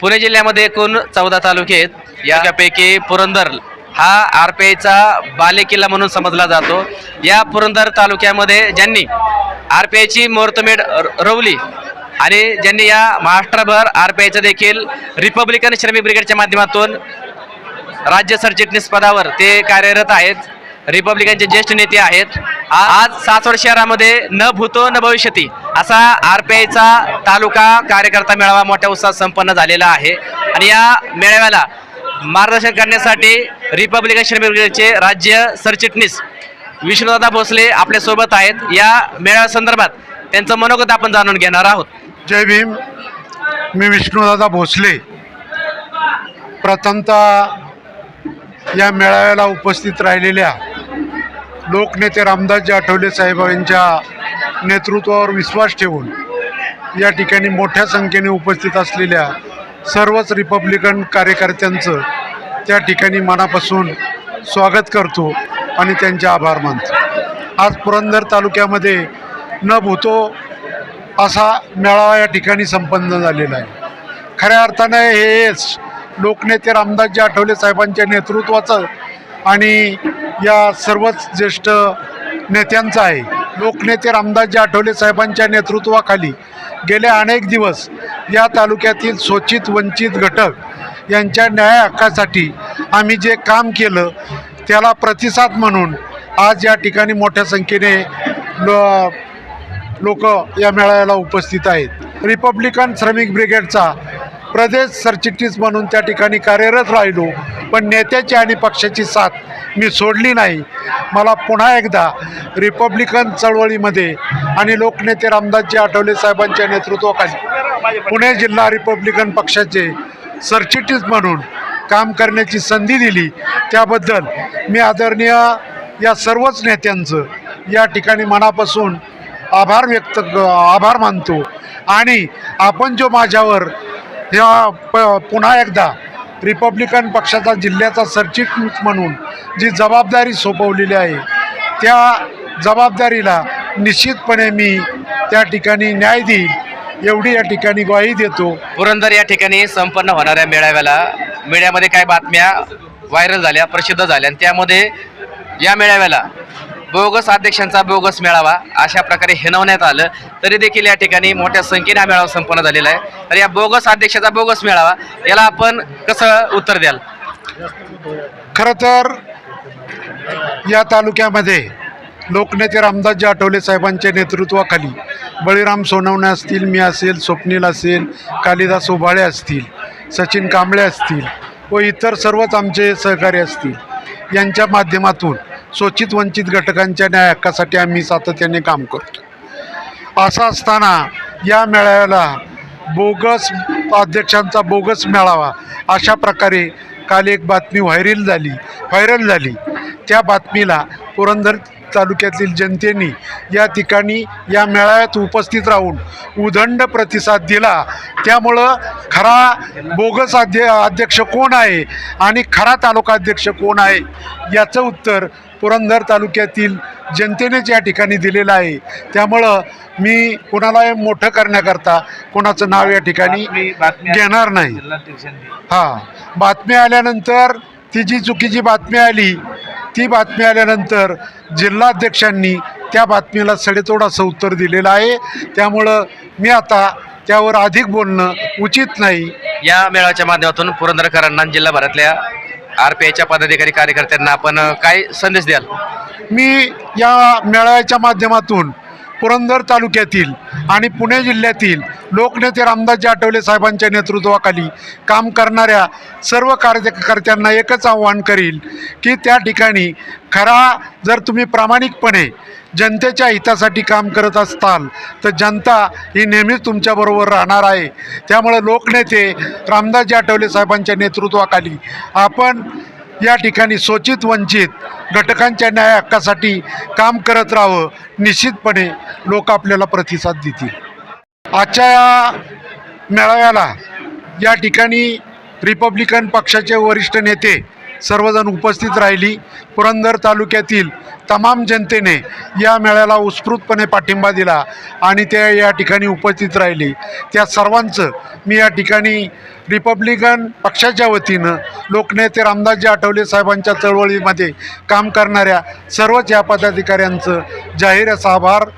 पुणे जिल्ह्यामध्ये एकूण चौदा तालुके आहेत यापैकी पुरंदर हा आर पी आयचा बालेकिल्ला म्हणून समजला जातो. या पुरंदर तालुक्यामध्ये ज्यांनी आर पी आयची मुहूर्तमेढ र- रोवली आणि ज्यांनी या महाराष्ट्रभर आर पी आयचं देखील रिपब्लिकन श्रमिक ब्रिगेडच्या माध्यमातून राज्य सरचिटणीस पदावर ते कार्यरत आहेत. रिपब्लिकनचे ज्येष्ठ नेते आहेत. आ- आज सासवड शहरामध्ये न भूतो न भविष्यती असा आर पी आयचा तालुका कार्यकर्ता मेळावा मोठ्या उत्साहात संपन्न झालेला आहे. आणि या मेळाव्याला मार्गदर्शन करण्यासाठी रिपब्लिकन श्रमिकचे राज्य सरचिटणीस विष्णुदादा भोसले आपल्यासोबत आहेत. या मेळाव्यासंदर्भात त्यांचं मनोगत आपण जाणून घेणार आहोत. जय भीम. मी विष्णुदादा भोसले. प्रथमतः या मेळाव्याला उपस्थित राहिलेल्या लोकनेते रामदासजी आठवले साहेब यांच्या नेतृत्वावर विश्वास ठेवून या ठिकाणी मोठ्या संख्येने उपस्थित असलेल्या सर्वच रिपब्लिकन कार्यकर्त्यांचं त्या ठिकाणी मनापासून स्वागत करतो आणि त्यांचे आभार मानतो. आज पुरंदर तालुक्यामध्ये न भूतो असा मेळावा या ठिकाणी संपन्न झालेला आहे. खऱ्या अर्थानं हेच लोकनेते रामदासजी आठवले साहेबांच्या नेतृत्वाचं आणि या सर्वच ज्येष्ठ नेत्यांचं आहे. लोकनेते रामदासजी आठवले साहेबांच्या नेतृत्वाखाली गेले अनेक दिवस या तालुक्यातील शोषित वंचित घटक यांच्या न्याय हक्कासाठी आम्ही जे काम केलं त्याला प्रतिसाद म्हणून आज या ठिकाणी मोठ्या संख्येने लो लोक या मेळाव्याला उपस्थित आहेत. रिपब्लिकन श्रमिक ब्रिगेडचा प्रदेश सरचिटणीस म्हणून त्या ठिकाणी कार्यरत राहिलो. पण नेत्याची आणि पक्षाची साथ मी सोडली नाही. मला पुन्हा एकदा रिपब्लिकन चळवळीमध्ये आणि लोकनेते रामदासजी आठवले साहेबांच्या नेतृत्वाखाली पुणे जिल्हा रिपब्लिकन पक्षाचे सरचिटणीस म्हणून काम करण्याची संधी दिली. त्याबद्दल मी आदरणीय या सर्वच नेत्यांचं या ठिकाणी मनापासून आभार व्यक्त आभार मानतो. आणि आपण जो माझ्यावर ह्या प पुन्हा एकदा रिपब्लिकन पक्षाचा जिल्ह्याचा सरचिटणीस म्हणून जी जबाबदारी सोपवलेली आहे त्या जबाबदारीला निश्चितपणे मी त्या ठिकाणी न्याय देईल एवढी या ठिकाणी ग्वाही देतो. पुरंदर या ठिकाणी संपन्न होणाऱ्या मेळाव्याला मीडियामध्ये काही बातम्या व्हायरल झाल्या प्रसिद्ध झाल्या आणि त्यामध्ये या मेळाव्याला बोगस अध्यक्षांचा बोगस मेळावा अशा प्रकारे हिनवण्यात आलं. तरी देखील या ठिकाणी मोठ्या संख्येने हा मेळावा संपन्न झालेला आहे. तर या बोगस अध्यक्षाचा बोगस मेळावा याला आपण कसं उत्तर द्याल? खरं तर या तालुक्यामध्ये लोकनेते रामदासजी आठवले साहेबांच्या नेतृत्वाखाली बळीराम सोनवणे असतील मी असेल स्वप्नील असेल कालिदास उभाळे असतील सचिन कांबळे असतील व इतर सर्वच आमचे सहकारी असतील यांच्या माध्यमातून शोषित वंचित घटकांच्या न्याय हक्कासाठी आम्ही सातत्याने काम करतो. असं असताना या मेळाव्याला बोगस अध्यक्षांचा बोगस मेळावा अशा प्रकारे काल एक बातमी व्हायरल झाली व्हायरल झाली. त्या बातमीला पुरंदर तालुक्यातील जनतेने या ठिकाणी या मेळाव्यात उपस्थित राहून उदंड प्रतिसाद दिला. त्यामुळं खरा बोगस अध्य अध्यक्ष कोण आहे आणि खरा तालुका अध्यक्ष कोण आहे याचं उत्तर पुरंदर तालुक्यातील जनतेनेच या ठिकाणी दिलेलं आहे. त्यामुळं मी कुणालाही मोठं करण्याकरता कोणाचं नाव या ठिकाणी घेणार नाही. हां. बातमी आल्यानंतर ती जी चुकीची बातमी आली ती बातमी आल्यानंतर जिल्हाध्यक्षांनी त्या बातमीला सडेतोड असं उत्तर दिलेलं आहे. त्यामुळं मी आता त्यावर अधिक बोलणं उचित नाही. या मेळाव्याच्या माध्यमातून पुरंदरकरांना जिल्हाभरातल्या आर पी आयच्या पदाधिकारी कार्यकर्त्यांना आपण काय संदेश द्याल? मी या मेळाव्याच्या माध्यमातून पुरंदर तालुक्यातील आणि पुणे जिल्ह्यातील लोकनेते रामदासजी आठवले साहेबांच्या नेतृत्वाखाली काम करणाऱ्या सर्व कार्यकर्त्यांना एकच आव्हान करील की त्या ठिकाणी खरा जर तुम्ही प्रामाणिकपणे जनतेच्या हितासाठी काम करत असताल तर जनता ही नेहमीच तुमच्याबरोबर राहणार आहे. त्यामुळे लोकनेते रामदासजी आठवले साहेबांच्या नेतृत्वाखाली आपण या ठिकाणी शोचित वंचित घटकांच्या न्याय हक्कासाठी काम करत राहावं निश्चितपणे लोक आपल्याला प्रतिसाद देतील. आजच्या या मेळाव्याला या ठिकाणी रिपब्लिकन पक्षाचे वरिष्ठ नेते सर्वजण उपस्थित राहिली. पुरंदर तालुक्यातील तमाम जनतेने या मेळ्याला उत्स्फूर्तपणे पाठिंबा दिला आणि ते या ठिकाणी उपस्थित राहिली. त्या सर्वांचं मी या ठिकाणी रिपब्लिकन पक्षाच्या वतीनं लोकनेते रामदासजी आठवले साहेबांच्या चळवळीमध्ये काम करणाऱ्या सर्वच या पदाधिकाऱ्यांचं जाहीर आभार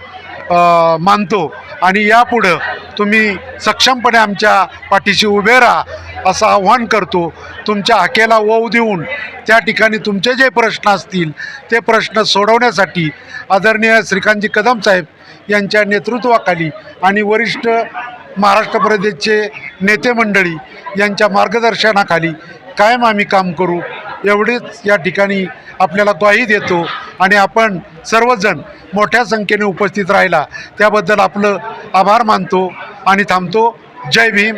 मानतो. आणि यापुढं तुम्ही सक्षमपणे आमच्या पाठीशी उभे राहा. असं आव्हान करतो. तुमच्या हाकेला वव देऊन त्या ठिकाणी तुमचे जे प्रश्न असतील ते प्रश्न सोडवण्यासाठी आदरणीय श्रीकांतजी कदम साहेब यांच्या नेतृत्वाखाली आणि वरिष्ठ महाराष्ट्र प्रदेशचे नेते मंडळी यांच्या मार्गदर्शनाखाली कायम आम्ही काम करू. एवढेच या ठिकाणी आपल्याला ग्वाही देतो आणि आपण सर्वजण मोठ्या संख्येने उपस्थित राहिला. त्याबद्दल आपलं आभार मानतो आणि थांबतो. जय भीम.